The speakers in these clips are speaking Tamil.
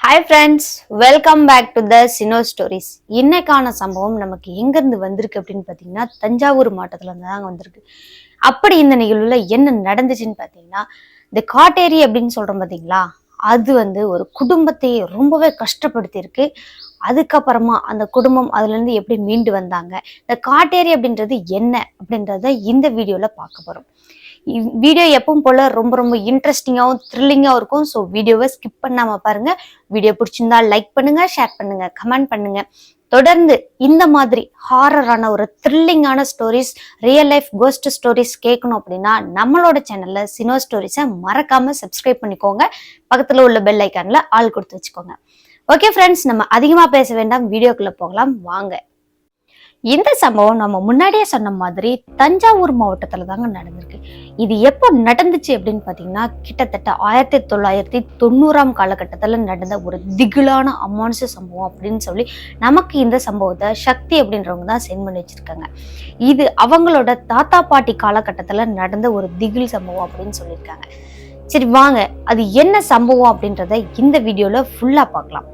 Hi friends welcome back to the Cino stories இன்னைக்கான சம்பவம் நமக்கு எங்கேருந்து வந்திருக்கு அப்படின்னு பார்த்தீங்கன்னா தஞ்சாவூர் மாவட்டத்துலேருந்து தாங்க வந்திருக்கு. அப்படி இந்த நிகழ்வுல என்ன நடந்துச்சுன்னு பார்த்தீங்கன்னா இந்த காட்டேரி அப்படின்னு சொல்றோம் பார்த்தீங்களா? அது வந்து ஒரு குடும்பத்தையே ரொம்பவே கஷ்டப்படுத்தியிருக்கு. அதுக்கப்புறமா அந்த குடும்பம் அதுல இருந்து எப்படி மீண்டு வந்தாங்க? இந்த காட்டேரி அப்படின்றது என்ன அப்படின்றத இந்த வீடியோல பார்க்க போறோம். வீடியோ எப்பவும் போல ரொம்ப ரொம்ப இன்ட்ரெஸ்டிங்காகவும் த்ரில்லிங்காகவும் இருக்கும். ஸோ வீடியோவை ஸ்கிப் பண்ணாம பாருங்க. வீடியோ பிடிச்சிருந்தா லைக் பண்ணுங்க ஷேர் பண்ணுங்க கமெண்ட் பண்ணுங்க. தொடர்ந்து இந்த மாதிரி ஹாரரான ஒரு த்ரில்லிங்கான stories real life ghost stories கேட்கணும் அப்படின்னா நம்மளோட சேனல்ல சினோ ஸ்டோரிஸை மறக்காம சப்ஸ்கிரைப் பண்ணிக்கோங்க. பக்கத்தில் உள்ள பெல் ஐக்கான்ல ஆள் கொடுத்து வச்சுக்கோங்க. ஓகே ஃப்ரெண்ட்ஸ் நம்ம அதிகமாக பேச வேண்டாம். வீடியோக்குள்ளே போகலாம். வாங்க. இந்த சம்பவம் நம்ம முன்னாடியே சொன்ன மாதிரி தஞ்சாவூர் மாவட்டத்தில் தாங்க நடந்திருக்கு. இது எப்போ நடந்துச்சு அப்படின்னு பார்த்தீங்கன்னா கிட்டத்தட்ட ஆயிரத்தி தொள்ளாயிரத்தி தொண்ணூறாம் காலகட்டத்தில் நடந்த ஒரு திகிலான அமானுஷ சம்பவம் அப்படின்னு சொல்லி நமக்கு இந்த சம்பவத்தை சக்தி அப்படின்றவங்க தான் சென்ட் பண்ணி வச்சுருக்காங்க. இது அவங்களோட தாத்தா பாட்டி காலகட்டத்தில் நடந்த ஒரு திகில் சம்பவம் அப்படின்னு சொல்லியிருக்காங்க. சரி வாங்க அது என்ன சம்பவம் அப்படின்றத இந்த வீடியோவில் ஃபுல்லாக பார்க்கலாம்.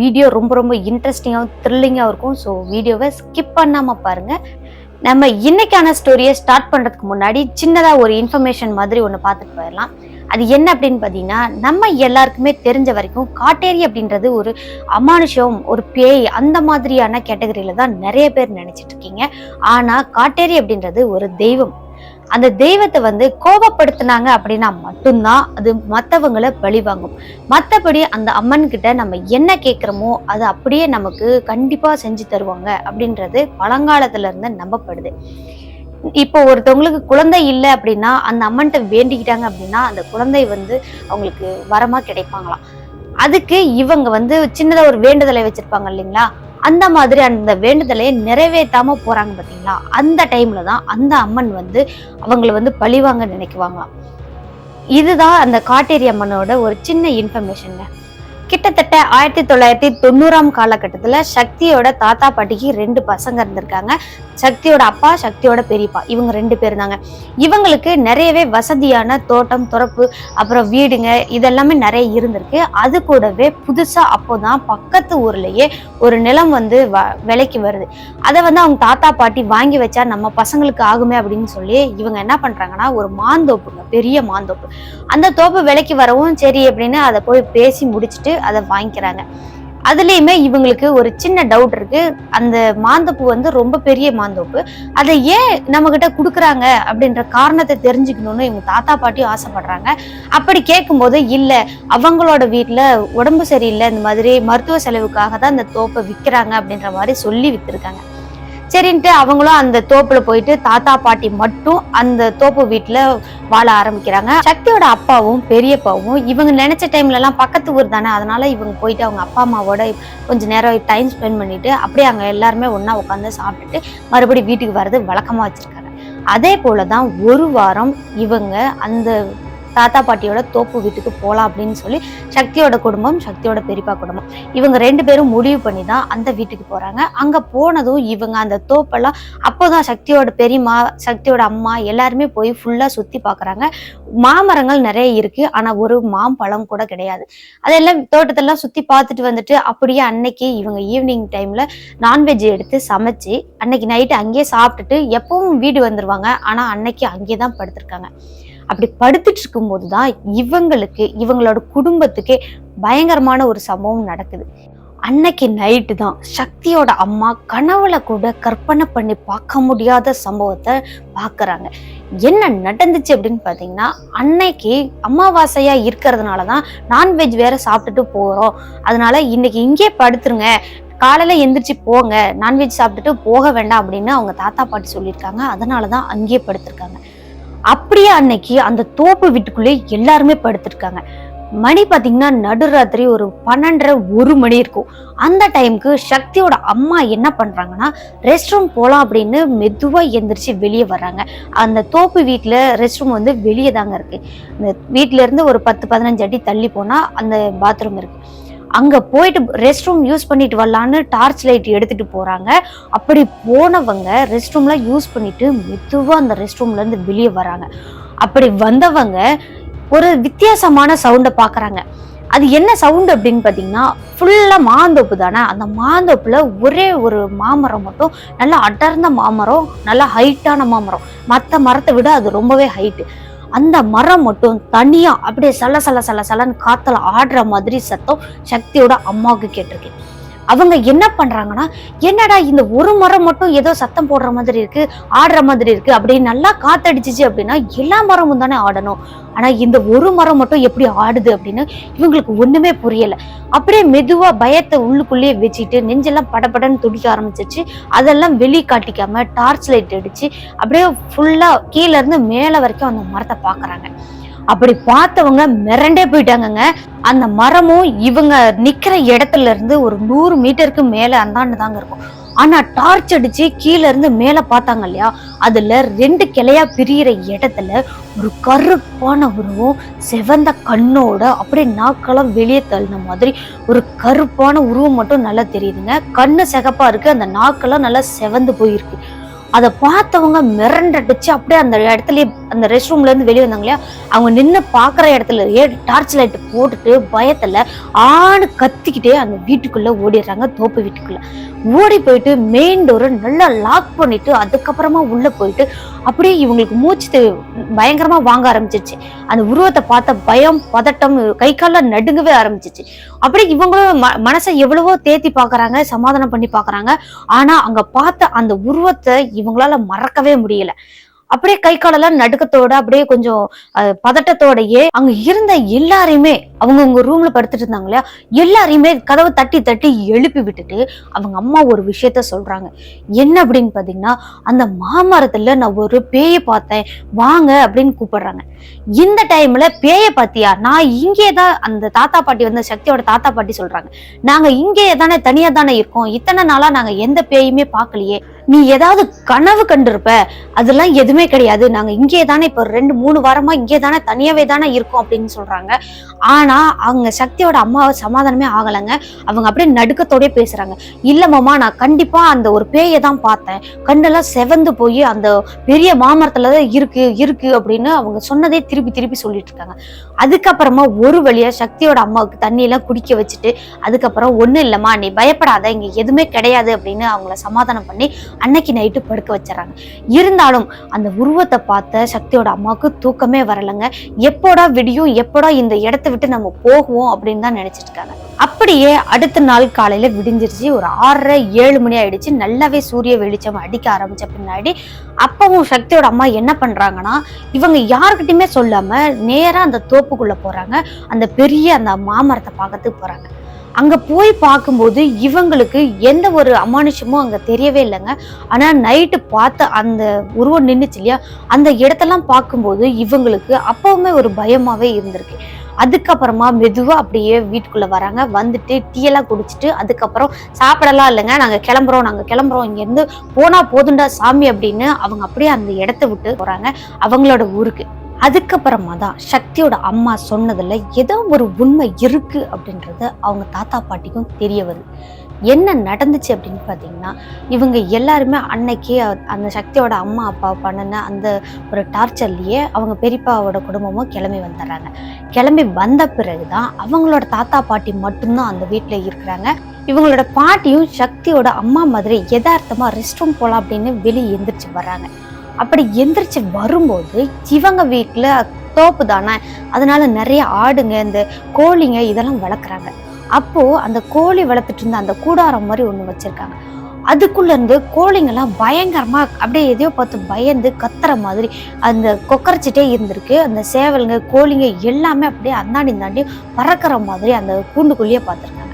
வீடியோ ரொம்ப ரொம்ப இன்ட்ரெஸ்டிங்காகவும் த்ரில்லிங்காகவும் இருக்கும். ஸோ வீடியோவை ஸ்கிப் பண்ணாமல் பாருங்கள் நம்ம இன்னைக்கான ஸ்டோரியை ஸ்டார்ட் பண்ணுறதுக்கு முன்னாடி சின்னதாக ஒரு இன்ஃபர்மேஷன் மாதிரி ஒன்று பார்த்துட்டு போயிடலாம். அது என்ன அப்படின்னு பார்த்தீங்கன்னா நம்ம எல்லாருக்குமே தெரிஞ்ச வரைக்கும் காட்டேரி அப்படின்றது ஒரு அமானுஷம் ஒரு பேய் அந்த மாதிரியான கேட்டகரியில தான் நிறைய பேர் நினைச்சிட்டு இருக்கீங்க. ஆனால் காட்டேரி அப்படின்றது ஒரு தெய்வம். அந்த தெய்வத்தை வந்து கோபப்படுத்தினாங்க அப்படின்னா மட்டும்தான் அது மற்றவங்களை பழி வாங்கும். மற்றபடி அந்த அம்மன் கிட்ட நம்ம என்ன கேட்குறோமோ அது அப்படியே நமக்கு கண்டிப்பாக செஞ்சு தருவாங்க அப்படின்றது பழங்காலத்துல இருந்து நம்பப்படுது. இப்போ ஒருத்தவங்களுக்கு குழந்தை இல்லை அப்படின்னா அந்த அம்மன்கிட்ட வேண்டிக்கிட்டாங்க அப்படின்னா அந்த குழந்தை வந்து அவங்களுக்கு வரமா கிடைப்பாங்களாம். அதுக்கு இவங்க வந்து சின்னதாக ஒரு வேண்டுதலை வச்சிருப்பாங்க இல்லைங்களா? அந்த மாதிரி அந்த வேண்டுதலை நிறைவேற்றாம போறாங்க பார்த்தீங்களா அந்த டைம்ல தான் அந்த அம்மன் வந்து அவங்களை வந்து பழிவாங்க நினைக்குவாங்க இதுதான் அந்த காட்டேரி அம்மனோட ஒரு சின்ன இன்ஃபர்மேஷன்ங்க கிட்டத்தட்ட ஆயிரத்தி தொள்ளாயிரத்தி தொண்ணூறாம் காலகட்டத்தில் சக்தியோட தாத்தா பாட்டிக்கு ரெண்டு பசங்க இருந்திருக்காங்க. சக்தியோட அப்பா சக்தியோட பெரியப்பா. இவங்க ரெண்டு பேர் தாங்க. இவங்களுக்கு நிறையவே வசதியான தோட்டம் துறப்பு அப்புறம் வீடுங்க இதெல்லாமே நிறைய இருந்திருக்கு. அது கூடவே புதுசாக அப்போ தான் பக்கத்து ஊர்லேயே ஒரு நிலம் வந்து வ விலைக்கு வருது. அதை வந்து அவங்க தாத்தா பாட்டி வாங்கி வச்சா நம்ம பசங்களுக்கு ஆகுமே அப்படின்னு சொல்லி இவங்க என்ன பண்ணுறாங்கன்னா ஒரு மாந்தோப்புங்க பெரிய மாந்தோப்பு. அந்த தோப்பு விலைக்கு வரவும் சரி அப்படின்னு அதை போய் பேசி முடிச்சுட்டு அதை வாங்கிக்கிறாங்க. அதுலேயுமே இவங்களுக்கு ஒரு சின்ன டவுட் இருக்கு. அந்த மாந்தோப்பு வந்து ரொம்ப பெரிய மாந்தோப்பு. அதை ஏன் நம்ம கிட்ட கொடுக்குறாங்க அப்படின்ற காரணத்தை தெரிஞ்சுக்கணும்னு இவங்க தாத்தா பாட்டியும் ஆசைப்படுறாங்க. அப்படி கேட்கும்போது இல்லை அவங்களோட வீட்டில் உடம்பு சரியில்லை இந்த மாதிரி மருத்துவ செலவுக்காக தான் இந்த தோப்பை விற்கிறாங்க அப்படின்ற மாதிரி சொல்லி விற்றுருக்காங்க சரின்ட்டு அவங்களும் அந்த தோப்புல போயிட்டு தாத்தா பாட்டி மட்டும் அந்த தோப்பு வீட்டுல வாழ ஆரம்பிக்கிறாங்க. சக்தியோட அப்பாவும் பெரியப்பாவும் இவங்க நினைச்ச டைம்ல எல்லாம் பக்கத்து ஊர் தானே அதனால இவங்க போயிட்டு அவங்க அப்பா அம்மாவோட கொஞ்ச நேரம் டைம் ஸ்பெண்ட் பண்ணிட்டு அப்படியே அங்க எல்லாருமே ஒன்னா உட்காந்து சாப்பிட்டுட்டு மறுபடியும் வீட்டுக்கு வர்றது வழக்கமா வச்சிருக்காங்க. அதே போலதான் ஒரு வாரம் இவங்க அந்த தாத்தா பாட்டியோட தோப்பு வீட்டுக்கு போகலாம் அப்படின்னு சொல்லி சக்தியோட குடும்பம் சக்தியோட பெரியப்பா குடும்பம். இவங்க ரெண்டு பேரும் முடிவு பண்ணி தான் அந்த வீட்டுக்கு போகிறாங்க அங்கே போனதும் இவங்க அந்த தோப்பெல்லாம் அப்போ தான் சக்தியோட பெரியம்மா சக்தியோட அம்மா எல்லாருமே போய் ஃபுல்லாக சுற்றி பார்க்குறாங்க மாமரங்கள் நிறைய இருக்கு. ஆனால் ஒரு மாம்பழம் கூட கிடையாது. அதெல்லாம் தோட்டத்தெல்லாம் சுற்றி பார்த்துட்டு வந்துட்டு அப்படியே அன்னைக்கு இவங்க ஈவினிங் டைமில் நான்வெஜ் எடுத்து சமைச்சு அன்னைக்கு நைட்டு அங்கேயே சாப்பிட்டுட்டு எப்பவும் வீடு வந்துருவாங்க. ஆனால் அன்னைக்கு அங்கேயே தான் படுத்திருக்காங்க. அப்படி படுத்துட்டு இருக்கும்போது தான் இவங்களுக்கு இவங்களோட குடும்பத்துக்கே பயங்கரமான ஒரு சம்பவம் நடக்குது. அன்னைக்கு நைட்டு தான் சக்தியோட அம்மா கனவுல கூட கற்பனை பண்ணி பார்க்க முடியாத சம்பவத்தை பார்க்குறாங்க என்ன நடந்துச்சு அப்படின்னு பார்த்தீங்கன்னா அன்னைக்கு அமாவாசையா இருக்கிறதுனால தான் நான்வெஜ் வேற சாப்பிட்டுட்டு போகிறோம் அதனால இன்னைக்கு இங்கே படுத்துருங்க. காலையில எந்திரிச்சு போங்க. நான்வெஜ் சாப்பிட்டுட்டு போக வேண்டாம் அப்படின்னு அவங்க தாத்தா பாட்டி சொல்லியிருக்காங்க. அதனால தான் அங்கேயே படுத்திருக்காங்க. அப்படியே அன்னைக்கு அந்த தோப்பு வீட்டுக்குள்ளே எல்லாருமே படுத்திருக்காங்க. மணி பார்த்தீங்கன்னா நடுராத்திரி ஒரு பன்னெண்டரை ஒரு மணி இருக்கும். அந்த டைம்க்கு சக்தியோட அம்மா என்ன பண்ணுறாங்கன்னா ரெஸ்ட் ரூம் போகலாம் அப்படின்னு மெதுவாக எந்திரிச்சு வெளியே வர்றாங்க. அந்த தோப்பு வீட்டில் ரெஸ்ட் ரூம் வந்து வெளியே தாங்க இருக்குது அந்த வீட்டிலேருந்து இருந்து ஒரு பத்து பதினஞ்சு அடி தள்ளி போனால் அந்த பாத்ரூம் இருக்குது அங்கே போயிட்டு ரெஸ்ட் ரூம் யூஸ் பண்ணிட்டு வரலான்னு டார்ச் லைட் எடுத்துகிட்டு போகிறாங்க அப்படி போனவங்க ரெஸ்ட் ரூம்லாம் யூஸ் பண்ணிட்டு மெதுவாக அந்த ரெஸ்ட் ரூம்லேருந்து வெளியே வராங்க. அப்படி வந்தவங்க ஒரு வித்தியாசமான சவுண்டை பார்க்குறாங்க அது என்ன சவுண்ட் அப்படின்னு பார்த்தீங்கன்னா ஃபுல்லாக மாந்தோப்பு தானே? அந்த மாந்தோப்பில் ஒரே ஒரு மாமரம் மட்டும் நல்லா அடர்ந்த மாமரம் நல்லா ஹைட்டான மாமரம். மற்ற மரத்தை விட அது ரொம்பவே ஹைட்டு அந்த மரம் மட்டும் தனியாக அப்படியே சல சல சல சலன்னு காற்றுல ஆடுற மாதிரி சத்தம் சக்தியோட அம்மாவுக்கு கேட்டிருக்கு. அவங்க என்ன பண்றாங்கன்னா என்னடா இந்த ஒரு மரம் மட்டும் ஏதோ சத்தம் போடுற மாதிரி இருக்கு ஆடுற மாதிரி இருக்கு அப்படி நல்லா காத்தடிச்சிச்சு அப்படின்னா எல்லா மரமும் தானே ஆடணும். ஆனா இந்த ஒரு மரம் மட்டும் எப்படி ஆடுது அப்படின்னு இவங்களுக்கு ஒண்ணுமே புரியல. அப்படியே மெதுவா பயத்தை உள்ளுக்குள்ளேயே வச்சுட்டு நெஞ்செல்லாம் படபடன்னு துடிக்க ஆரம்பிச்சிச்சு அதெல்லாம் வெளி காட்டிக்காம டார்ச் லைட் அடிச்சு அப்படியே ஃபுல்லா கீழேருந்து இருந்து வரைக்கும் அந்த மரத்தை பாக்குறாங்க. அப்படி பார்த்தவங்க மிரண்டே போயிட்டாங்கங்க. அந்த மரமும் இவங்க நிக்கிற இடத்துல இருந்து ஒரு நூறு மீட்டருக்கு மேல அந்தாண்டு தாங்க இருக்கும். ஆனா டார்ச் அடிச்சு கீழே இருந்து மேல பார்த்தாங்க இல்லையா? அதுல ரெண்டு கிளையா பிரியிற இடத்துல ஒரு கருப்பான உருவம் செவந்த கண்ணோட அப்படியே நாக்கெல்லாம் வெளியே தள்ளின மாதிரி ஒரு கருப்பான உருவம் மட்டும் நல்லா தெரியுதுங்க. கண்ணு சிகப்பா இருக்கு அந்த நாக்கெல்லாம் நல்லா செவந்து போயிருக்கு. அதை பார்த்தவங்க மிரண்டடிச்சு அப்படியே அந்த இடத்துல அந்த ரெஸ்ட் ரூம்ல இருந்து வெளியே வந்தாங்க இல்லையா? அவங்க நின்று பாக்குற இடத்துல டார்ச் லைட் போட்டுட்டு பயத்துல ஆணு கத்திக்கிட்டே அந்த வீட்டுக்குள்ள ஓடிடுறாங்க தோப்பு வீட்டுக்குள்ள. ஓடி போயிட்டு மெயின் டோரை நல்லா லாக் பண்ணிட்டு அதுக்கப்புறமா உள்ள போயிட்டு அப்படியே இவங்களுக்கு மூச்சு தெ- பயங்கரமா வாங்க ஆரம்பிச்சிருச்சு. அந்த உருவத்தை பார்த்த பயம் பதட்டம் கை கால நடுங்கவே ஆரம்பிச்சிச்சு அப்படியே இவங்களும் ம- மனசை எவ்வளவோ தேத்தி பாக்குறாங்க சமாதானம் பண்ணி பாக்குறாங்க ஆனா அங்க பார்த்த அந்த உருவத்தை இவங்களால மறக்கவே முடியல. அப்படியே கை காலெல்லாம் நடுக்கத்தோட அப்படியே கொஞ்சம் பதட்டத்தோடயே அங்க இருந்த எல்லாரையுமே அவங்க உங்க ரூம்ல படுத்துட்டு இருந்தாங்க இல்லையா? எல்லாரையுமே கதவை தட்டி தட்டி எழுப்பி விட்டுட்டு அவங்க அம்மா ஒரு விஷயத்த சொல்றாங்க. என்ன அப்படின்னு பாத்தீங்கன்னா அந்த மாமரத்துல நான் ஒரு பேயை பார்த்தேன் வாங்க அப்படின்னு கூப்பிடுறாங்க. இந்த டைம்ல பேயை பாத்தியா? நான் இங்கே தான் அந்த தாத்தா பாட்டி வந்து சக்தியோட தாத்தா பாட்டி சொல்றாங்க. நாங்க இங்கே தானே தனியா தானே இருக்கோம். இத்தனை நாளா நாங்க எந்த பேயுமே பார்க்கலையே நீ ஏதாவது கனவு கண்டிருப்ப அதெல்லாம் எதுவுமே கிடையாது. நாங்க இங்கே தானே இப்போ ரெண்டு மூணு வாரமா இங்கே தானே தனியாவே தானே இருக்கோம் அப்படின்னு சொல்றாங்க. ஆனா அவங்க சக்தியோட அம்மாவை சமாதானமே ஆகலைங்க. அவங்க அப்படியே நடுக்கத்தோடயே பேசுறாங்க. இல்ல மாமா நான் கண்டிப்பா அந்த ஒரு பேயை தான் பார்த்தேன். கண்ணெல்லாம் செவந்து போய் அந்த பெரிய மாமரத்துல தான் இருக்கு இருக்கு அப்படின்னு அவங்க சொன்னதே திருப்பி திருப்பி சொல்லிட்டு இருக்காங்க. அதுக்கப்புறமா ஒரு வழியா சக்தியோட அம்மாவுக்கு தண்ணியெல்லாம் குடிக்க வச்சுட்டு அதுக்கப்புறம் ஒண்ணும் இல்லைம்மா நீ பயப்படாத இங்கே எதுவுமே கிடையாது அப்படின்னு அவங்கள சமாதானம் பண்ணி அன்னைக்கு நைட்டு படுக்க வச்சிடறாங்க. இருந்தாலும் அந்த உருவத்தை பார்த்த சக்தியோட அம்மாவுக்கு தூக்கமே வரலைங்க. எப்போடா விடியும் எப்போடா இந்த இடத்த விட்டு நம்ம போகுவோம் அப்படின்னு தான் நினைச்சிட்டு இருக்காங்க. அப்படியே அடுத்த நாள் காலையில விடிஞ்சிருச்சு. ஒரு ஆறரை ஏழு மணி ஆயிடுச்சு. நல்லாவே சூரிய வெளிச்சம் அடிக்க ஆரம்பிச்ச பின்னாடி அப்பவும் சக்தியோட அம்மா என்ன பண்றாங்கன்னா இவங்க யாருக்கிட்டையுமே சொல்லாம நேரா அந்த தோப்புக்குள்ள போறாங்க. அந்த பெரிய அந்த மாமரத்தை பார்க்கறதுக்கு போறாங்க. அங்க போய் பார்க்கும்போது இவங்களுக்கு எந்த ஒரு அமானுஷமும் அங்க தெரியவே இல்லைங்க. ஆனா நைட்டு பார்த்த அந்த உருவம் நின்றுச்சு இல்லையா? அந்த இடத்தெல்லாம் பார்க்கும்போது இவங்களுக்கு அப்போவுமே ஒரு பயமாவே இருந்திருக்கு. அதுக்கப்புறமா மெதுவா அப்படியே வீட்டுக்குள்ள வராங்க. வந்துட்டு டீயெல்லாம் குடிச்சிட்டு அதுக்கப்புறம் சாப்பிடலாம் இல்லைங்க. நாங்க கிளம்புறோம் நாங்க கிளம்புறோம். இங்கேருந்து போனால் போனா போதுண்டா சாமி அப்படின்னு அவங்க அப்படியே அந்த இடத்த விட்டு போறாங்க. அவங்களோட ஊருக்கு. அதுக்கப்புறமா தான் சக்தியோட அம்மா சொன்னதில் ஏதோ ஒரு உண்மை இருக்குது அப்படின்றது அவங்க தாத்தா பாட்டிக்கும் தெரிய வருது. என்ன நடந்துச்சு அப்படின்னு பார்த்தீங்கன்னா இவங்க எல்லாருமே அன்னைக்கு அந்த சக்தியோட அம்மா அப்பா பண்ணின அந்த ஒரு டார்ச்சர்லேயே அவங்க பெரியப்பாவோட குடும்பமும் கிளம்பி வந்துடுறாங்க. கிளம்பி வந்த பிறகு தான் அவங்களோட தாத்தா பாட்டி மட்டும்தான் அந்த வீட்டில் இருக்கிறாங்க. இவங்களோட பாட்டியும் சக்தியோட அம்மா மாதிரி யதார்த்தமாக ரெஸ்ட் ரூம் போகலாம் அப்படின்னு வெளியே எந்திரிச்சு வர்றாங்க. அப்படி எந்திரிச்சு வரும்போது இவங்க வீட்டில் தோப்பு தானே? அதனால நிறைய ஆடுங்க இந்த கோழிங்க இதெல்லாம் வளர்க்குறாங்க. அப்போ அந்த கோழி வளர்த்துட்டு இருந்த அந்த கூடாரம் மாதிரி ஒன்று வச்சிருக்காங்க. அதுக்குள்ளேருந்து கோழிங்கெல்லாம் பயங்கரமாக அப்படியே எதையோ பார்த்து பயந்து கத்துற மாதிரி அந்த கொக்கரைச்சிட்டே இருந்திருக்கு. அந்த சேவலுங்க கோழிங்க எல்லாமே அப்படியே அந்தாண்டி இந்தாண்டி பறக்கிற மாதிரி அந்த கூண்டுக்குள்ளேயே பார்த்துருக்காங்க.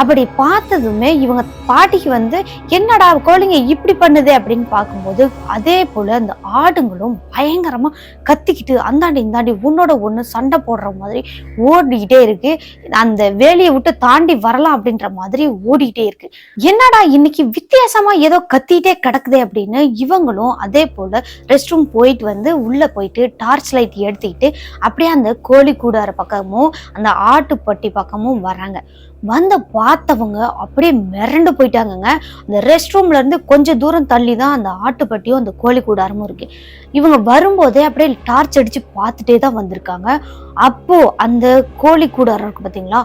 அப்படி பார்த்ததுமே இவங்க பாட்டிக்கு வந்து என்னடா கோழிங்க இப்படி பண்ணுது? அப்படின்னு பார்க்கும்போது அதே போல அந்த ஆடுங்களும் பயங்கரமா கத்திக்கிட்டு அந்தாண்டி இந்தாண்டி உன்னோட ஒன்று சண்டை போடுற மாதிரி ஓடிக்கிட்டே இருக்கு. அந்த வேலையை விட்டு தாண்டி வரலாம் அப்படின்ற மாதிரி ஓடிக்கிட்டே இருக்கு. என்னடா இன்னைக்கு வித்தியாசமா ஏதோ கத்திட்டே கிடக்குதே? அப்படின்னு இவங்களும் அதே போல ரெஸ்ட் ரூம் போயிட்டு வந்து உள்ள போயிட்டு டார்ச் லைட் எடுத்துக்கிட்டு அப்படியே அந்த கோழி கூடார பக்கமும் அந்த ஆட்டுப்பட்டி பக்கமும் வராங்க. வந்து பார்த்தவங்க அப்படியே மிரண்டு போயிட்டாங்கங்க. அந்த ரெஸ்ட் ரூம்லேருந்து கொஞ்சம் தூரம் தள்ளி தான் அந்த ஆட்டுப்பட்டியும் அந்த கோழி கூடாரமும் இருக்குது இவங்க வரும்போதே அப்படியே டார்ச் அடித்து பார்த்துட்டே தான் வந்திருக்காங்க. அப்போது அந்த கோழி கூடாரம் இருக்குது பார்த்தீங்களா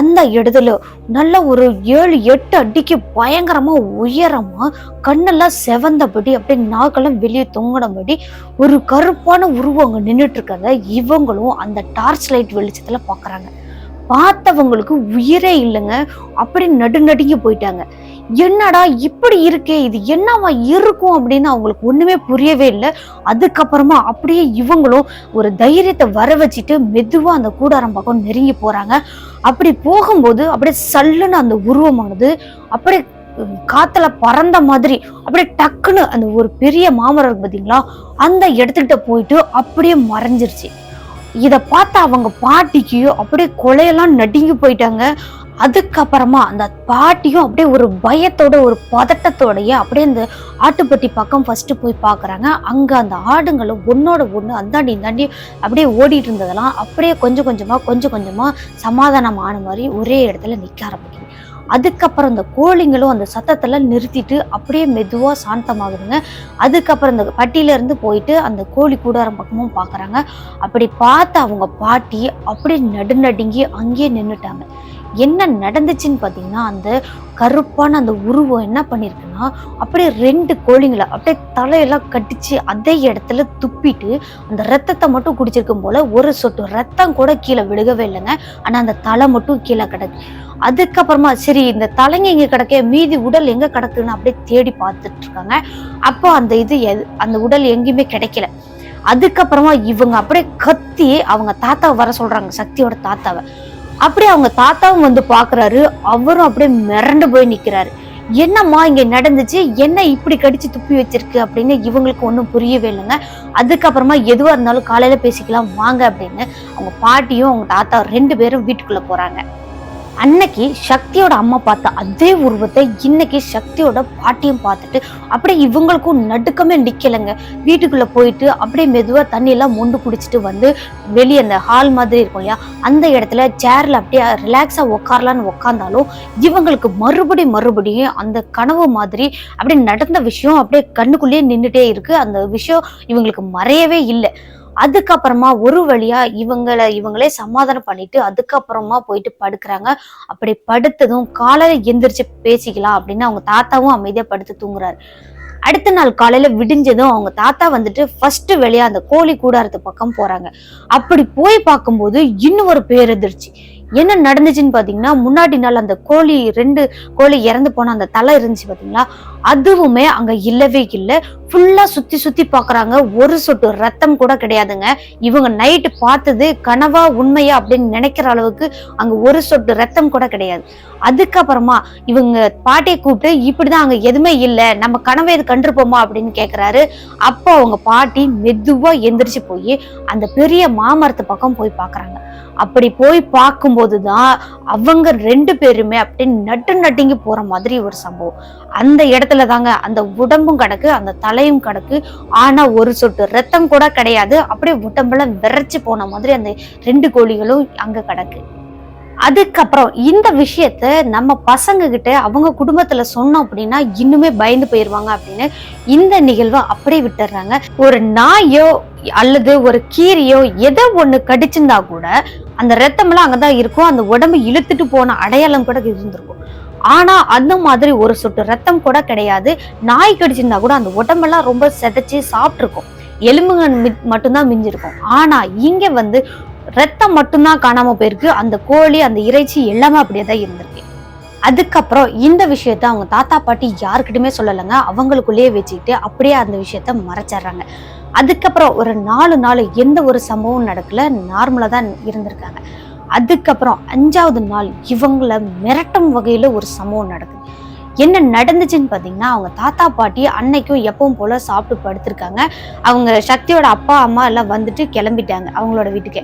அந்த இடத்துல நல்ல ஒரு ஏழு எட்டு அடிக்கு பயங்கரமாக உயரமாக கண்ணெல்லாம் செவந்தபடி அப்படியே நாக்கெல்லாம் வெளியே தொங்கினபடி ஒரு கருப்பான உருவம் அங்கே நின்றுட்டு இருக்கிறத இவங்களும் அந்த டார்ச் லைட் வெளிச்சத்தில் பார்க்குறாங்க பார்த்தவங்களுக்கு உயிரே இல்லைங்க. அப்படி நடுநடுங்கி போயிட்டாங்க. என்னடா இப்படி இருக்கே இது என்னவா இருக்கும் அப்படின்னு அவங்களுக்கு ஒண்ணுமே புரியவே இல்லை. அதுக்கப்புறமா அப்படியே இவங்களும் ஒரு தைரியத்தை வர வச்சுட்டு மெதுவா அந்த கூடாரம் பக்கம் நெருங்கி போறாங்க. அப்படி போகும்போது அப்படியே சல்லுன்னு அந்த உருவமானது அப்படியே காத்துல பறந்த மாதிரி அப்படியே டக்குன்னு அந்த ஒரு பெரிய மாமரம் இருக்கு அந்த இடத்துக்கிட்ட போயிட்டு அப்படியே மறைஞ்சிருச்சு. இதை பார்த்து அவங்க பாட்டிக்கு அப்படியே கொலையெல்லாம் நடுங்கி போயிட்டாங்க. அதுக்கப்புறமா அந்த பாட்டியும் அப்படியே ஒரு பயத்தோட ஒரு பதட்டத்தோடையே அப்படியே அந்த ஆட்டுப்பட்டி பக்கம் ஃபஸ்ட்டு போய் பார்க்குறாங்க அங்கே அந்த ஆடுங்களும் ஒன்னோட ஒன்று அந்தாண்டி இந்தாண்டி அப்படியே ஓடிட்டு இருந்ததெல்லாம் அப்படியே கொஞ்சம் கொஞ்சமாக கொஞ்சம் கொஞ்சமாக சமாதானம் ஆன மாதிரி ஒரே இடத்துல நிற்க ஆரம்பிக்கும் அதுக்கப்புறம் இந்த கோழிங்களும் அந்த சத்தத்துல நிறுத்திட்டு அப்படியே மெதுவாக சாந்தமாகுதுங்க. அதுக்கப்புறம் இந்த பட்டியில இருந்து போயிட்டு அந்த கோழி கூடாரம் பக்கமும் பார்க்குறாங்க அப்படி பார்த்து அவங்க பாட்டி அப்படியே நடுநடுங்கி அங்கேயே நின்னுட்டாங்க. என்ன நடந்துச்சுன்னு பார்த்தீங்கன்னா அந்த கருப்பான அந்த உருவம் என்ன பண்ணியிருக்குன்னா அப்படியே ரெண்டு கோழிங்களை அப்படியே தலையெல்லாம் கட்டிச்சு அதே இடத்துல துப்பிட்டு அந்த ரத்தத்தை மட்டும் குடிச்சிருக்கும் போல ஒரு சொட்டு ரத்தம் கூட கீழே விழுகவே இல்லைங்க. ஆனால் அந்த தலை மட்டும் கீழே கிடக்கு. அதுக்கப்புறமா சரி இந்த தலைங்க இங்கே கிடக்க மீதி உடல் எங்கே கிடக்குன்னு அப்படியே தேடி பார்த்துட்டு இருக்காங்க அப்போ அந்த இது எது- அந்த உடல் எங்கேயுமே கிடைக்கல. அதுக்கப்புறமா இவங்க அப்படியே கத்தி அவங்க தாத்தாவை வர சொல்றாங்க சக்தியோட தாத்தாவை. அப்படியே அவங்க தாத்தாவும் வந்து பாக்குறாரு. அவரும் அப்படியே மிரண்டு போய் நிக்கிறாரு. என்னம்மா இங்க நடந்துச்சு? என்ன இப்படி கடிச்சு துப்பி வச்சிருக்கு? அப்படின்னு இவங்களுக்கு ஒன்றும் புரியவே இல்லைங்க. அதுக்கப்புறமா எதுவா இருந்தாலும் காலையில பேசிக்கலாம் வாங்க அப்படின்னு அவங்க பாட்டியும் அவங்க தாத்தா ரெண்டு பேரும் வீட்டுக்குள்ள போறாங்க. அன்னைக்கு சக்தியோட அம்மா பார்த்த அதே உருவத்தை இன்னைக்கு சக்தியோட பாட்டியும் பார்த்துட்டு அப்படியே இவங்களுக்கும் நடுக்கமே நிற்கலைங்க வீட்டுக்குள்ளே போயிட்டு அப்படியே மெதுவாக தண்ணியெல்லாம் மொண்டு குடிச்சிட்டு வந்து வெளியே அந்த ஹால் மாதிரி இருக்கும் இல்லையா? அந்த இடத்துல சேரில் அப்படியே ரிலாக்ஸாக உட்காரலான்னு உட்காந்தாலும் இவங்களுக்கு மறுபடி மறுபடியும் அந்த கனவு மாதிரி அப்படியே நடந்த விஷயம் அப்படியே கண்ணுக்குள்ளேயே நின்றுட்டே இருக்குது அந்த விஷயம் இவங்களுக்கு மறையவே இல்லை. அதுக்கப்புறமா ஒரு வழியா இவங்களை இவங்களே சமாதானம் பண்ணிட்டு அதுக்கப்புறமா போயிட்டு படுக்கிறாங்க. அப்படி படுத்ததும் காலையில எந்திரிச்சு பேசிக்கலாம் அப்படின்னு அவங்க தாத்தாவும் அமைதியா படுத்து தூங்குறாரு. அடுத்த நாள் காலையில விடிஞ்சதும் அவங்க தாத்தா வந்துட்டு ஃபர்ஸ்ட் வெளியா அந்த கோழி கூடாரத்து பக்கம் போறாங்க. அப்படி போய் பார்க்கும்போது இன்னும் ஒரு பேரதிர்ச்சி என்ன நடந்துச்சுன்னு பார்த்தீங்கன்னா முன்னாடி நாள் அந்த கோழி ரெண்டு கோழி இறந்து போன அந்த தலை இருந்துச்சு பார்த்தீங்களா அதுவுமே அங்கே இல்லவே இல்லை. ஃபுல்லாக சுற்றி சுற்றி பார்க்குறாங்க ஒரு சொட்டு ரத்தம் கூட கிடையாதுங்க. இவங்க நைட்டு பார்த்தது கனவா உண்மையா அப்படின்னு நினைக்கிற அளவுக்கு அங்கே ஒரு சொட்டு ரத்தம் கூட கிடையாது. அதுக்கப்புறமா இவங்க பாட்டியை கூப்பிட்டு இப்படிதான் அங்கே எதுவுமே இல்லை. நம்ம கனவை இது கண்டிருப்போமா? அப்படின்னு கேட்குறாரு அப்போ அவங்க பாட்டி மெதுவாக எந்திரிச்சு போய் அந்த பெரிய மாமரத்து பக்கம் போய் பார்க்குறாங்க அப்படி போய் பார்க்கும்போது தான் அவங்க ரெண்டு பேருமே அப்படி நட்டு நட்டுங்கி போற மாதிரி ஒரு சம்பவம். அந்த இடத்துல தாங்க அந்த உடம்பும் கிடக்கு அந்த தலையும் கிடக்கு. ஆனா ஒரு சொட்டு ரத்தம் கூட கிடையாது. அப்படியே உடம்பெல்லாம் விரைச்சு போன மாதிரி அந்த ரெண்டு கோழிகளும் அங்க கிடக்கு. அதுக்கப்புறம் இந்த விஷயத்த நம்ம பசங்க கிட்ட அவங்க குடும்பத்துல சொன்னோம் அப்படின்னா இன்னுமே பயந்து போயிருவாங்க அப்படின்னு இந்த நிகழ்வை அப்படியே விட்டுறாங்க ஒரு நாயோ அல்லது ஒரு கீரியோ எதோ ஒண்ணு கடிச்சிருந்தா கூட அந்த ரத்தமெல்லாம் அங்கதான் இருக்கும். அந்த உடம்பு இழுத்துட்டு போன அடையாளம் கூட இருந்திருக்கும். ஆனா அந்த மாதிரி ஒரு சொட்டு ரத்தம் கூட கிடையாது. நாய் கடிச்சிருந்தா கூட அந்த உடம்பெல்லாம் ரொம்ப செதைச்சு சாப்பிட்டுருக்கும். எலும்புகள் மி- மட்டும்தான் மிஞ்சிருக்கும். ஆனா இங்க வந்து ரத்தம் மட்டும்தான் காணாம போயிருக்கு. அந்த கோழி அந்த இறைச்சி எல்லாமே அப்படியே தான் இருந்திருக்கு. அதுக்கப்புறம் இந்த விஷயத்த அவங்க தாத்தா பாட்டி யாருக்கிட்டுமே சொல்லலைங்க. அவங்களுக்குள்ளேயே வச்சுக்கிட்டு அப்படியே அந்த விஷயத்த மறைச்சிடுறாங்க. அதுக்கப்புறம் ஒரு நாலு நாள் எந்த ஒரு சம்பவம் நடக்கல. நார்மலாக தான் இருந்திருக்காங்க. அதுக்கப்புறம் அஞ்சாவது நாள் இவங்கள மிரட்டும் வகையில் ஒரு சம்பவம் நடக்குது. என்ன நடந்துச்சுன்னு பார்த்தீங்கன்னா அவங்க தாத்தா பாட்டி அன்னைக்கும் எப்பவும் போல சாப்பிட்டு படுத்திருக்காங்க. அவங்க சக்தியோட அப்பா அம்மா எல்லாம் வந்துட்டு கிளம்பிட்டாங்க அவங்களோட வீட்டுக்கு.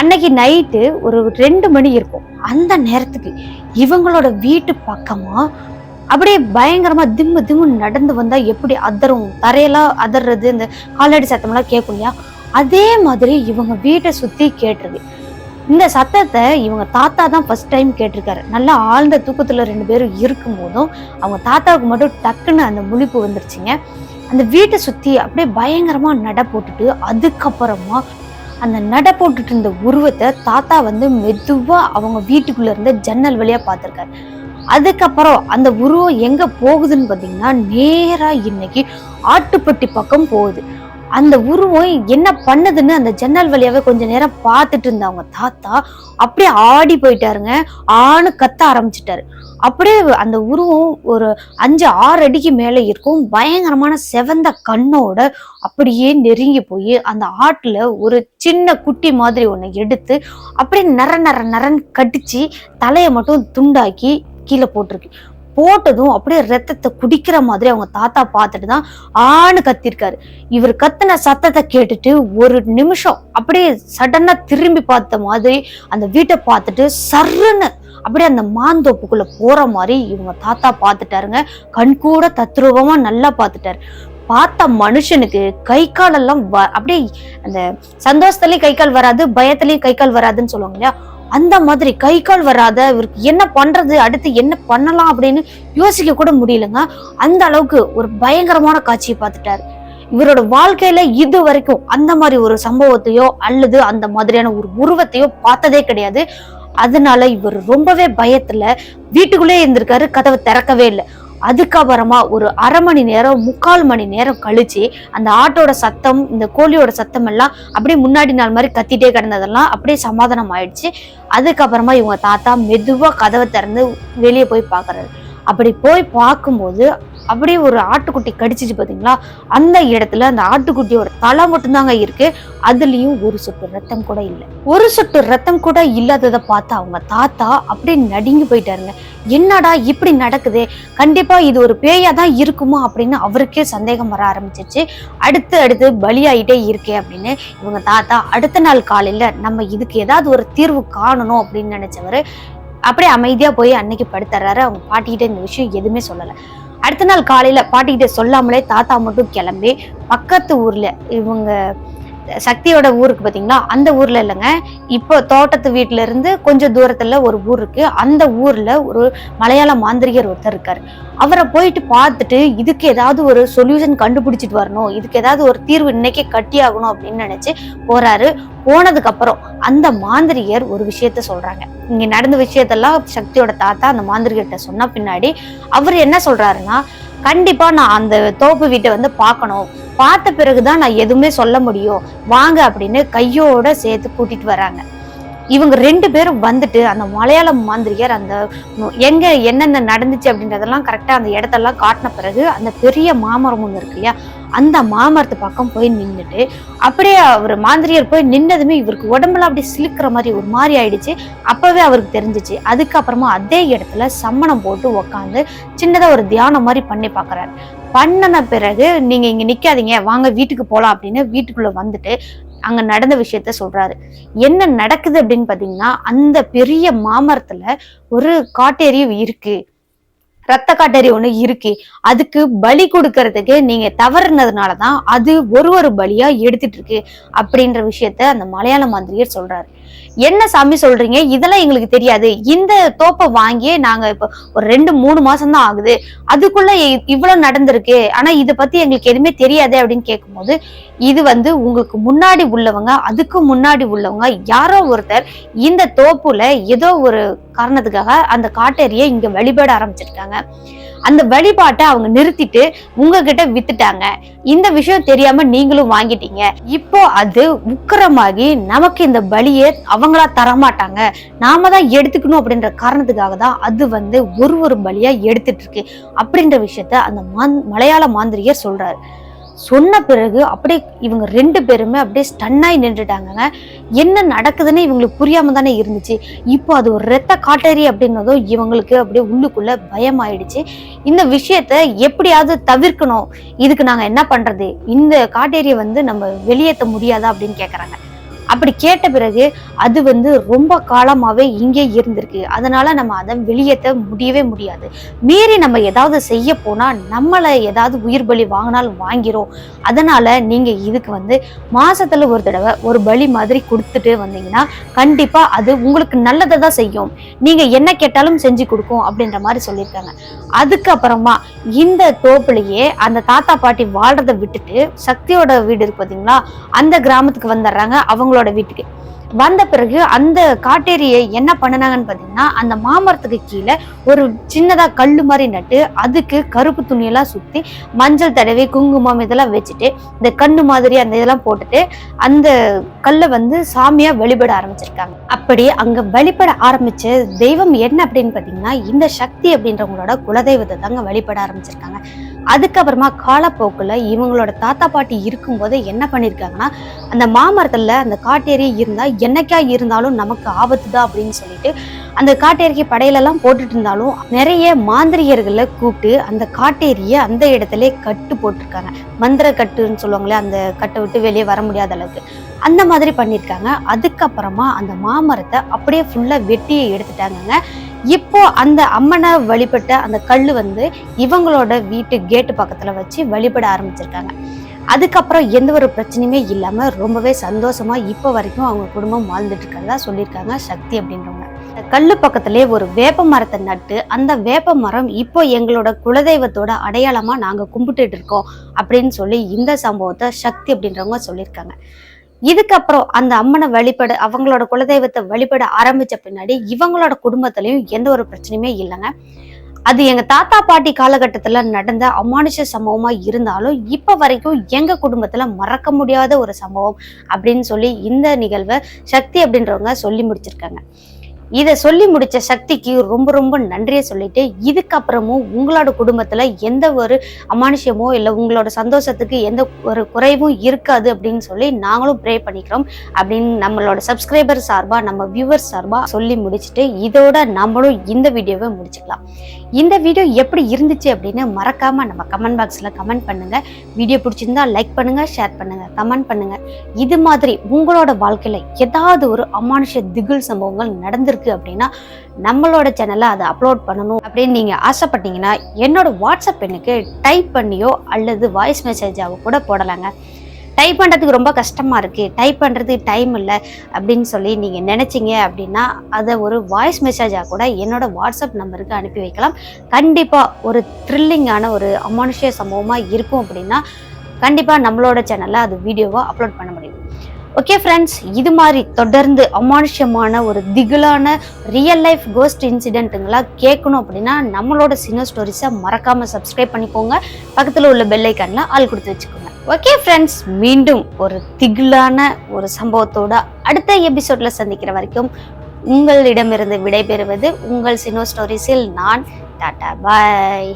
அன்னைக்கு நைட்டு ஒரு ரெண்டு மணி இருக்கும். அந்த நேரத்துக்கு இவங்களோட வீட்டு பக்கமாக அப்படியே பயங்கரமா திம்மு திம்மு நடந்து வந்தா எப்படி அதரும் தரையெல்லாம் அதர்றது இந்த காலடி சத்தம்லாம் கேட்கும் இல்லையா அதே மாதிரி இவங்க வீட்டை சுத்தி கேட்டுருது இந்த சத்தத்தை இவங்க தாத்தா தான் ஃபர்ஸ்ட் டைம் கேட்டிருக்காரு. நல்லா ஆழ்ந்த தூக்கத்தில் ரெண்டு பேரும் இருக்கும் போதும் அவங்க தாத்தாவுக்கு மட்டும் டக்குன்னு அந்த முழிப்பு வந்துருச்சுங்க. அந்த வீட்டை சுற்றி அப்படியே பயங்கரமாக நட போட்டுட்டு அதுக்கப்புறமா அந்த நட போட்டுட்டு இருந்த உருவத்தை தாத்தா வந்து மெதுவாக அவங்க வீட்டுக்குள்ளே இருந்த ஜன்னல் வழியாக பார்த்துருக்காரு. அதுக்கப்புறம் அந்த உருவம் எங்கே போகுதுன்னு பார்த்தீங்கன்னா நேராக இன்னைக்கு ஆட்டுப்பட்டி பக்கம் போகுது. அந்த உருவம் என்ன பண்ணுதுன்னு அந்த ஜன்னல் வழியாவே கொஞ்ச நேரம் பார்த்துட்டு இருந்தாங்க தாத்தா அப்படியே ஆடி போயிட்டாருங்க. ஆணு கத்த ஆரம்பிச்சிட்டாரு. அப்படியே அந்த உருவம் ஒரு அஞ்சு ஆறு அடிக்கு மேலே இருக்கும். பயங்கரமான செவந்த கண்ணோட அப்படியே நெருங்கி போய் அந்த ஆட்டில் ஒரு சின்ன குட்டி மாதிரி ஒன்று எடுத்து அப்படியே நர நர நரன்னு கடிச்சு தலையை மட்டும் துண்டாக்கி கீழே போட்டிருக்கு. போட்டதும் அப்படியே ரத்தத்தை குடிக்கிற மாதிரி அவங்க தாத்தா பார்த்துட்டு தான் ஆணு கத்திருக்காரு. இவர் கத்தின சத்தத்தை கேட்டுட்டு ஒரு நிமிஷம் அப்படியே சடனா திரும்பி பார்த்த மாதிரி அந்த வீட்டை பார்த்துட்டு சர்ருன்னு அப்படியே அந்த மாந்தோப்புக்குள்ள போற மாதிரி இவங்க தாத்தா பார்த்துட்டாருங்க. கண் கூட தத்ரூபமா நல்லா பார்த்துட்டாரு. பார்த்த மனுஷனுக்கு கை காலெல்லாம் வ- அப்படியே அந்த சந்தோஷத்துலயும் கை கால் வராது பயத்துலயும் கை கால் வராதுன்னு சொல்லுவாங்க இல்லையா? அந்த மாதிரி கை கால் வராத இவருக்கு என்ன பண்றது அடுத்து என்ன பண்ணலாம் அப்படின்னு யோசிக்க கூட முடியலங்க. அந்த அளவுக்கு ஒரு பயங்கரமான காட்சியை பார்த்துட்டாரு. இவரோட வாழ்க்கையில இது வரைக்கும் அந்த மாதிரி ஒரு சம்பவத்தையோ அல்லது அந்த மாதிரியான ஒரு உருவத்தையோ பார்த்ததே கிடையாது. அதனால இவர் ரொம்பவே பயத்துல வீட்டுக்குள்ளே இருந்திருக்காரு கதவை திறக்கவே இல்லை. அதுக்கப்புறமா ஒரு அரை மணி நேரம் முக்கால் மணி நேரம் கழிச்சு அந்த ஆட்டோட சத்தம் இந்த கோழியோட சத்தம் எல்லாம் அப்படியே முன்னாடி நாள் மாதிரி கத்திட்டே கிடந்ததெல்லாம் அப்படியே சமாதானம் ஆயிடுச்சு. அதுக்கப்புறமா இவங்க தாத்தா மெதுவாக கதவை திறந்து வெளியே போய் பார்க்கறாரு அப்படி போய் பார்க்கும்போது அப்படியே ஒரு ஆட்டுக்குட்டி கடிச்சிச்சு பார்த்தீங்களா அந்த இடத்துல அந்த ஆட்டுக்குட்டியோட தலை மட்டும்தாங்க இருக்கு. அதுலயும் ஒரு சொட்டு ரத்தம் கூட இல்லை. ஒரு சொட்டு ரத்தம் கூட இல்லாததை பார்த்து அவங்க தாத்தா அப்படியே நடுங்கி போயிட்டாருங்க. என்னடா இப்படி நடக்குது? கண்டிப்பா இது ஒரு பேயா தான் இருக்குமா அப்படின்னு அவருக்கே சந்தேகம் வர ஆரம்பிச்சிச்சு அடுத்து அடுத்து பலியாயிட்டே இருக்கே அப்படின்னு இவங்க தாத்தா அடுத்த நாள் காலையில நம்ம இதுக்கு ஏதாவது ஒரு தீர்வு காணணும் அப்படின்னு நினைச்சவரு அப்படியே அமைதியா போய் அன்னைக்கு படுத்துறாரு. அவங்க பாட்டிக்கிட்ட இந்த விஷயம் எதுவுமே சொல்லலை. அடுத்த நாள் காலையில பாட்டிக்கிட்ட சொல்லாமலே தாத்தா மட்டும் கிளம்பி பக்கத்து ஊர்ல இவங்க சக்தியோட ஊருக்கு பார்த்தீங்கன்னா அந்த ஊர்ல இல்லைங்க. இப்போ தோட்டத்து வீட்டுல இருந்து கொஞ்சம் தூரத்துல ஒரு ஊர் இருக்கு. அந்த ஊர்ல ஒரு மலையாள மாந்திரிகர் ஒருத்தர் இருக்கார். அவரை போயிட்டு பார்த்துட்டு இதுக்கு ஏதாவது ஒரு சொல்யூஷன் கண்டுபிடிச்சிட்டு வரணும். இதுக்கு ஏதாவது ஒரு தீர்வு இன்னைக்கே கட்டி ஆகணும் அப்படின்னு நினைச்சு போறாரு. போனதுக்கு அப்புறம் அந்த மாந்திரிகர் ஒரு விஷயத்த சொல்றாங்க. இங்க நடந்த விஷயத்தெல்லாம் சக்தியோட தாத்தா அந்த மாந்திரிகர்கிட்ட சொன்ன பின்னாடி அவர் என்ன சொல்றாருன்னா கண்டிப்பா நான் அந்த தோப்பு வீட்டை வந்து பார்க்கணும். பார்த்த பிறகுதான் நான் எதுவுமே சொல்ல முடியும். வாங்க அப்படின்னு கையோட சேர்த்து கூட்டிட்டு வராங்க இவங்க ரெண்டு பேரும் வந்துட்டு அந்த மலையாள மாந்திரியர் அந்த எங்க என்னென்ன நடந்துச்சு அப்படின்றதெல்லாம் கரெக்டா அந்த இடத்தெல்லாம் காட்டின பிறகு அந்த பெரிய மாமரம் ஒன்று இருக்கு இல்லையா? அந்த மாமரத்து பக்கம் போய் நின்றுட்டு அப்படியே அவர் மாந்திரியர் போய் நின்னதுமே இவருக்கு உடம்புல அப்படியே சிலுக்கிற மாதிரி ஒரு மாதிரி ஆயிடுச்சு. அப்பவே அவருக்கு தெரிஞ்சிச்சு. அதுக்கப்புறமா அதே இடத்துல சம்மணம் போட்டு உக்காந்து சின்னதாக ஒரு தியானம் மாதிரி பண்ணி பார்க்குறாரு பண்ணின பிறகு நீங்க இங்க நிக்காதீங்க வாங்க வீட்டுக்கு போலாம் அப்படின்னு வீட்டுக்குள்ள வந்துட்டு அங்க நடந்த விஷயத்த சொல்றாரு. என்ன நடக்குது அப்படின்னு பாத்தீங்கன்னா அந்த பெரிய மாமரத்துல ஒரு காட்டேரியும் இருக்கு. ரத்த காட்டறி ஒண்ணு இருக்கு. அதுக்கு பலி கொடுக்கறதுக்கு நீங்க தவறுனதுனாலதான் அது ஒரு ஒரு பலியா எடுத்துட்டு இருக்கு அப்படின்ற விஷயத்த அந்த மலையாள மாந்திரியர் சொல்றாரு. என்ன சாமி சொல்றீங்க? இதெல்லாம் எங்களுக்கு தெரியாது. இந்த தோப்பை வாங்கியே நாங்க இப்போ ஒரு ரெண்டு மூணு மாசம் தான் ஆகுது. அதுக்குள்ள இவ்வளவு நடந்திருக்கு. ஆனா இதை பத்தி எங்களுக்கு எதுவுமே தெரியாது அப்படின்னு கேட்கும்போது இது வந்து உங்களுக்கு முன்னாடி உள்ளவங்க அதுக்கு முன்னாடி உள்ளவங்க யாரோ ஒருத்தர் இந்த தோப்புல ஏதோ ஒரு காரணத்துக்காக அந்த காட்டேரியை இங்க வழிபட ஆரம்பிச்சிருக்காங்க. அந்த வழிபாட்டை அவங்க நிறுத்திட்டு உங்ககிட்ட வித்துட்டாங்க. இந்த விஷயம் தெரியாம நீங்களும் வாங்கிட்டீங்க. இப்போ அது உக்கிரமாகி நமக்கு இந்த பலியை அவங்களா தரமாட்டாங்க. நாம தான் எடுத்துக்கணும் அப்படின்ற காரணத்துக்காக தான் அது வந்து ஒரு ஒரு பலியா எடுத்துட்டு இருக்கு. அப்படின்ற விஷயத்த அந்த மாந் மலையாள மாந்திரியர் சொல்றாரு. சொன்ன பிறகு அப்படியே இவங்க ரெண்டு பேருமே அப்படியே ஸ்டன்னாய் நின்றுட்டாங்கங்க. என்ன நடக்குதுன்னு இவங்களுக்கு புரியாம தானே இருந்துச்சு. இப்போ அது ஒரு ரத்த காட்டேரி அப்படின்னதும் இவங்களுக்கு அப்படியே உள்ளுக்குள்ள பயமாயிடுச்சு. இந்த விஷயத்த எப்படியாவது தவிர்க்கணும். இதுக்கு நாங்க என்ன பண்றது? இந்த காட்டேரியை வந்து நம்ம வெளியேற்ற முடியாதா அப்படின்னு கேக்குறாங்க. அப்படி கேட்ட பிறகு அது வந்து ரொம்ப காலமாவே இங்கே இருந்திருக்கு. அதனால நம்ம அதை வெளியேற்ற முடியவே முடியாது. மீறி நம்ம ஏதாவது செய்ய போனா நம்மளை ஏதாவது உயிர் பலி வாங்கினாலும் வாங்கிறோம் அதனால நீங்க இதுக்கு வந்து மாசத்துல ஒரு தடவை ஒரு பலி மாதிரி கொடுத்துட்டு வந்தீங்கன்னா கண்டிப்பா அது உங்களுக்கு நல்லதை தான் செய்யும். நீங்க என்ன கேட்டாலும் செஞ்சு கொடுக்கும் அப்படின்ற மாதிரி சொல்லியிருக்காங்க. அதுக்கப்புறமா இந்த தோப்புலயே அந்த தாத்தா பாட்டி வாழ்றதை விட்டுட்டு சக்தியோட வீடு இருக்கு பார்த்தீங்களா அந்த கிராமத்துக்கு வந்துடுறாங்க. அவங்களோட வீட்டுக்கு. வந்த பிறகு அந்த காட்டேரியை என்ன பண்ணுனாங்கன்னு பார்த்தீங்கன்னா அந்த மாமரத்துக்கு கீழே ஒரு சின்னதாக கல் மாதிரி நட்டு அதுக்கு கருப்பு துணியெல்லாம் சுற்றி மஞ்சள் தடவி குங்குமம் இதெல்லாம் வச்சுட்டு இந்த கண்ணு மாதிரி அந்த இதெல்லாம் போட்டுட்டு அந்த கல்லை வந்து சாமியாக வழிபட ஆரம்பிச்சிருக்காங்க. அப்படி அங்கே வழிபட ஆரம்பிச்ச தெய்வம் என்ன அப்படின்னு பார்த்தீங்கன்னா இந்த சக்தி அப்படின்றவங்களோட குலதெய்வத்தை தாங்க வழிபட ஆரம்பிச்சிருக்காங்க. அதுக்கப்புறமா காலப்போக்கில் இவங்களோட தாத்தா பாட்டி இருக்கும்போது என்ன பண்ணியிருக்காங்கன்னா அந்த மாமரத்தில் அந்த காட்டேரி இருந்தால் என்னைக்கா இருந்தாலும் நமக்கு ஆபத்து தான் அப்படின்னு சொல்லிட்டு அந்த காட்டேரிக்கு படையிலெல்லாம் போட்டுட்டு இருந்தாலும் நிறைய மாந்திரிகர்களை கூப்பிட்டு அந்த காட்டேரியை அந்த இடத்துல கட்டு போட்டிருக்காங்க. மந்திர கட்டுன்னு சொல்லுவாங்களே அந்த கட்டை விட்டு வெளியே வர முடியாத அளவுக்கு. அந்த மாதிரி பண்ணியிருக்காங்க. அதுக்கப்புறமா அந்த மாமரத்தை அப்படியே ஃபுல்லாக வெட்டி எடுத்துட்டாங்கங்க. இப்போ அந்த அம்மனை வழிபட்ட அந்த கல் வந்து இவங்களோட வீட்டு கேட்டு பக்கத்தில் வச்சு வழிபட ஆரம்பிச்சிருக்காங்க. அதுக்கப்புறம் எந்த ஒரு பிரச்சனையுமே இல்லாமல் ரொம்பவே சந்தோஷமா இப்போ வரைக்கும் அவங்க குடும்பம் வாழ்ந்துட்டு இருக்கிறதா சொல்லியிருக்காங்க சக்தி அப்படின்றவங்க. கல் கல்லு பக்கத்திலே ஒரு வேப்ப மரத்தை நட்டு அந்த வேப்ப மரம் இப்போ எங்களோட குலதெய்வத்தோட அடையாளமா நாங்கள் கும்பிட்டுட்டு இருக்கோம் அப்படின்னு சொல்லி இந்த சம்பவத்தை சக்தி அப்படின்றவங்க சொல்லியிருக்காங்க. இதுக்கப்புறம் அந்த அம்மனை வழிபட அவங்களோட குலதெய்வத்தை வழிபட ஆரம்பிச்ச பின்னாடி இவங்களோட குடும்பத்திலையும் எந்த ஒரு பிரச்சனையுமே இல்லைங்க. அது எங்க தாத்தா பாட்டி காலகட்டத்துல நடந்த அமானுஷ சம்பவமா இருந்தாலும் இப்ப வரைக்கும் எங்க குடும்பத்துல மறக்க முடியாத ஒரு சம்பவம் அப்படின்னு சொல்லி இந்த நிகழ்வை சக்தி அப்படின்றவங்க சொல்லி முடிச்சிருக்காங்க. இதை சொல்லி முடிச்ச சக்திக்கு ரொம்ப ரொம்ப நன்றியை சொல்லிட்டு இதுக்கப்புறமும் உங்களோட குடும்பத்துல எந்த ஒரு அமானுஷ்யமோ இல்லை உங்களோட சந்தோஷத்துக்கு எந்த ஒரு குறைவும் இருக்காது அப்படின்னு சொல்லி நாங்களும் ப்ரே பண்ணிக்கிறோம். அப்படின்னு நம்மளோட சப்ஸ்கிரைபர் சார்பா நம்ம வியூவர்ஸ் சார்பா சொல்லி முடிச்சுட்டு இதோட நம்மளும் இந்த வீடியோவை முடிச்சுக்கலாம். இந்த வீடியோ எப்படி இருந்துச்சு அப்படின்னு மறக்காம நம்ம கமெண்ட் பாக்ஸ்ல கமெண்ட் பண்ணுங்க. வீடியோ பிடிச்சிருந்தா லைக் பண்ணுங்க ஷேர் பண்ணுங்க கமெண்ட் பண்ணுங்க. இது மாதிரி உங்களோட வாழ்க்கையில ஏதாவது ஒரு அமானுஷ திகில் சம்பவங்கள் நடந்திருக்கு அப்படின்னா நம்மளோட சேனல்ல அதை அப்லோட் பண்ணணும் அப்படின்னு நீங்க ஆசைப்பட்டீங்கன்னா என்னோட வாட்ஸ்அப் எண்ணுக்கு டைப் பண்ணியோ அல்லது வாய்ஸ் மெசேஜாவோ கூட போடலாங்க. டைப் பண்ணுறதுக்கு ரொம்ப கஷ்டமாக இருக்குது டைப் பண்ணுறதுக்கு டைம் இல்லை அப்படின்னு சொல்லி நீங்கள் நினச்சிங்க அப்படின்னா அதை ஒரு வாய்ஸ் மெசேஜாக கூட என்னோட வாட்ஸ்அப் நம்பருக்கு அனுப்பி வைக்கலாம். கண்டிப்பாக ஒரு த்ரில்லிங்கான ஒரு அமானுஷ்ய சம்பவமாக இருக்கும் அப்படின்னா கண்டிப்பாக நம்மளோட சேனலில் அது வீடியோவாக அப்லோட் பண்ண முடியும். ஓகே ஃப்ரெண்ட்ஸ் இது மாதிரி தொடர்ந்து அமானுஷ்யமான ஒரு திகிலான ரியல் லைஃப் கோஸ்ட் இன்சிடென்ட்டுங்களா கேட்கணும் அப்படின்னா நம்மளோட சினோ ஸ்டோரிஸை மறக்காம சப்ஸ்கிரைப் பண்ணிக்கோங்க. பக்கத்தில் உள்ள பெல் ஐக்கான்ல ஆள் கொடுத்து வச்சுக்கோங்க. ஓகே ஃப்ரெண்ட்ஸ் மீண்டும் ஒரு திகிலான ஒரு சம்பவத்தோட அடுத்த எபிசோடில் சந்திக்கிற வரைக்கும் உங்களிடமிருந்து விடைபெறுவது உங்கள் சினோ ஸ்டோரிஸில் நான். டாட்டா பாய்